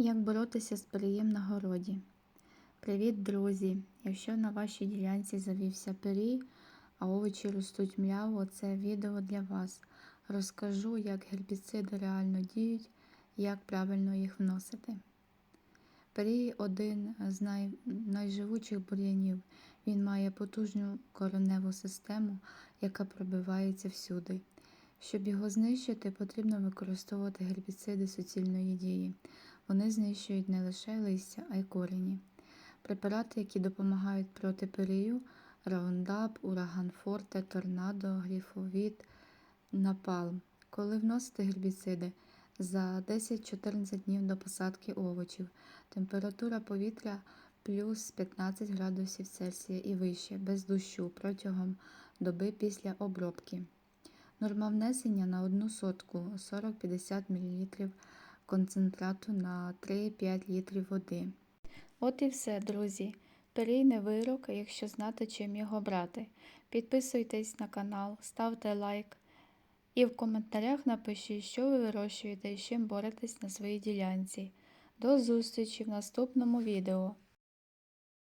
Як боротися з переєм на городі? Привіт, друзі! Якщо на вашій ділянці завівся перій, а овочі ростуть мляво, це відео для вас. Розкажу, як гербіциди реально діють, як правильно їх вносити. Перій один з най... найживучих бур'янів. Він має потужну кореневу систему, яка пробивається всюди. Щоб його знищити, потрібно використовувати гербіциди суцільної дії. Вони знищують не лише листя, а й корені. Препарати, які допомагають проти перію, раундап, ураган форте, торнадо, гліфовіт, напалм. Коли вносити гербіциди? За 10-14 днів до посадки овочів. Температура повітря плюс 15 градусів Цельсія і вище, без дощу протягом доби після обробки. Норма внесення на одну сотку 40-50 мл концентрату на 3-5 літрів води. От і все, друзі. Перій вирок, якщо знати, чим його брати. Підписуйтесь на канал, ставте лайк і в коментарях напишіть, що ви вирощуєте і з чим боретесь на своїй ділянці. До зустрічі в наступному відео.